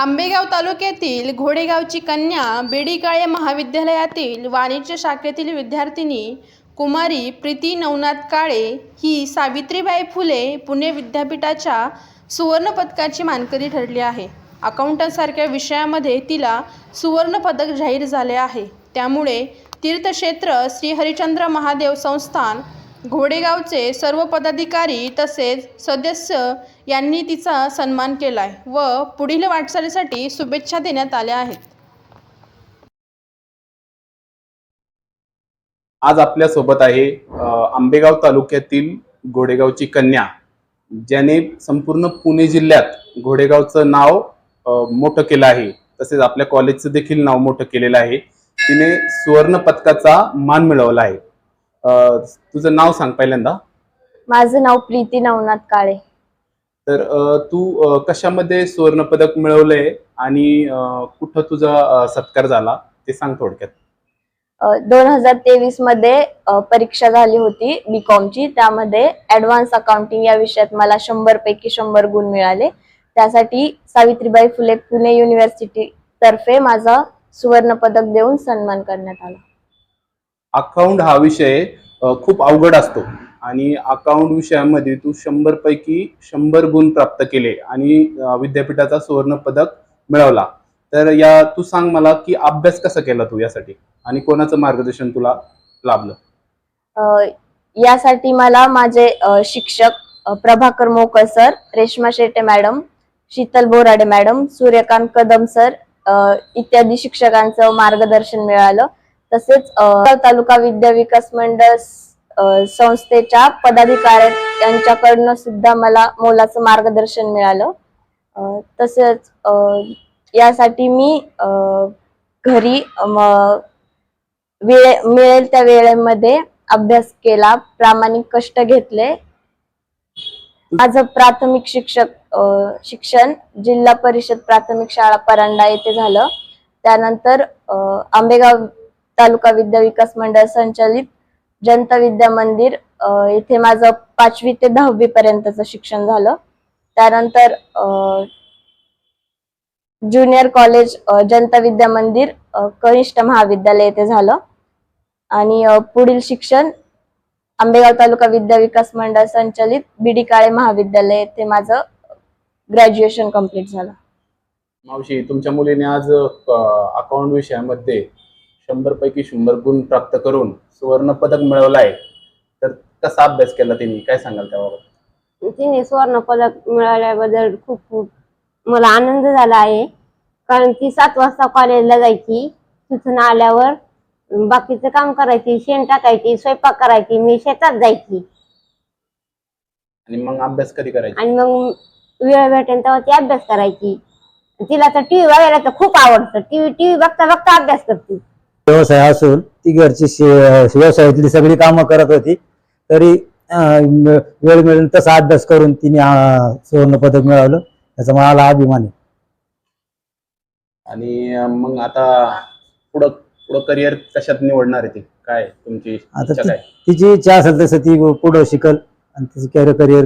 आंबेगाव तालुक्यातील घोडेगावची कन्या बेडीकाळे महाविद्यालयातील वाणिज्य शाखेतील विद्यार्थिनी कुमारी प्रीती नवनाथ काळे ही सावित्रीबाई फुले पुणे विद्यापीठाच्या सुवर्णपदकाची मानकरी ठरली आहे. अकाउंटंटसारख्या विषयामध्ये तिला सुवर्णपदक जाहीर झाले आहे. त्यामुळे तीर्थक्षेत्र श्री हरिचंद्र महादेव संस्थान घोडेगावचे सर्व पदाधिकारी तसेच सदस्य यांनी तिचा सन्मान केला आहे व पुढील वाटचालीसाठी शुभेच्छा देण्यात आल्या आहेत. आज आपल्यासोबत आहे आंबेगाव तालुक्यातील घोडेगावची कन्या ज्याने संपूर्ण पुणे जिल्ह्यात घोडेगावचं नाव मोठं केलं आहे. तसेच आपल्या कॉलेजचं देखील नाव मोठं केलेलं आहे. तिने सुवर्ण पदकाचा मान मिळवला आहे. अ, तुझं नाव सांग पहिल्यांदा. माझं नाव प्रीती नवनाथ काळे. तर अ, तू अ, कशामध्ये सुवर्ण पदक मिळवलंय आणि अ, कुठं तुझा अ, सत्कार झाला ते सांग थोडक्यात. दोन हजार तेवीसमध्ये अ, परीक्षा झाली होती बी ची. त्यामध्ये ऍडव्हान्स अकाउंटिंग या विषयात मला शंभर पैकी शंभर गुण मिळाले. त्यासाठी सावित्रीबाई फुले पुणे युनिव्हर्सिटी तर्फे माझा सुवर्ण पदक देऊन सन्मान करण्यात आला. अकाउंट हा विषय खूप अवघड असतो. आणि अकाउंट विषयामध्ये तू शंभर पैकी शंभर गुण प्राप्त केले आणि विद्यापीठाचा सुवर्ण पदक मिळवला. तर या तू सांग मला की अभ्यास कसा केला तू यासाठी? आणि कोणाचं मार्गदर्शन तुला लाभलं? यासाठी मला माझे शिक्षक Prabhakar Mokal sir Reshma Shete madam Sheetal Borade madam Suryakant Kadam sir इत्यादी शिक्षकांचं मार्गदर्शन मिळालं. तसेच तालुका विद्या विकास मंडळ संस्थेच्या पदाधिकारी यांच्याकडनं सुद्धा मला मोलाचं मार्गदर्शन मिळालं. तसेच यासाठी मी अ, घरी वेळे मिळेल त्या वेळेमध्ये अभ्यास केला प्रामाणिक कष्ट घेतले. माझं प्राथमिक शिक्षक अ, शिक्षण जिल्हा परिषद प्राथमिक शाळा परांडा येथे झालं. त्यानंतर अ, आंबेगाव तालुका विद्या विकास मंडळ संचालित जनता विद्या मंदिर इथे येथे माझं पाचवी ते दहावी पर्यंतचं शिक्षण झालं. त्यानंतर ज्युनियर कॉलेज जनता विद्या मंदिर कनिष्ठ महाविद्यालय येथे झालं. आणि पुढील शिक्षण आंबेगाव तालुका विद्या विकास मंडळ संचालित बीडी काळे महाविद्यालय येथे माझं ग्रॅज्युएशन कंप्लीट झालं. मावशी तुमच्या मुलीने आज अकाउंट विषयामध्ये शंभर पैकी शंभर गुण प्राप्त करून सुवर्ण पदक मिळवलं आहे तर कसा अभ्यास केला तिने? काय सांगाल त्याबाबत? तिने सुवर्ण पदक मिळाल्याबद्दल खूप खूप मला आनंद झाला आहे. कारण ती सात वाजता कॉलेजला जायची. तिथून आल्यावर बाकीचं काम करायची शेण टाकायची स्वयंपाक करायची मी शेतात जायची. आणि मग अभ्यास कधी करायचा? आणि मग वेळ भेटेल तेव्हा ती अभ्यास करायची. तिला तर टीव्ही बघायला तर खूप आवडतं. टीव्ही टीव्ही बघता बघता अभ्यास करते. व्यवसाय असून ती घरची व्यवसायातली सगळी कामं करत होती. तरी वेळ मिळेल तसा अभ्यास करून तिने सुवर्ण पदक मिळवलं. याचा मला अभिमान आहे. आणि मग आता पुढं पुढं करिअर कशात निवडणार आहे ती? काय तुमची आता इच्छा ती- काय? तिची इच्छा असेल तसं ती पुढं शिकल आणि तिचं कॅरियर करिअर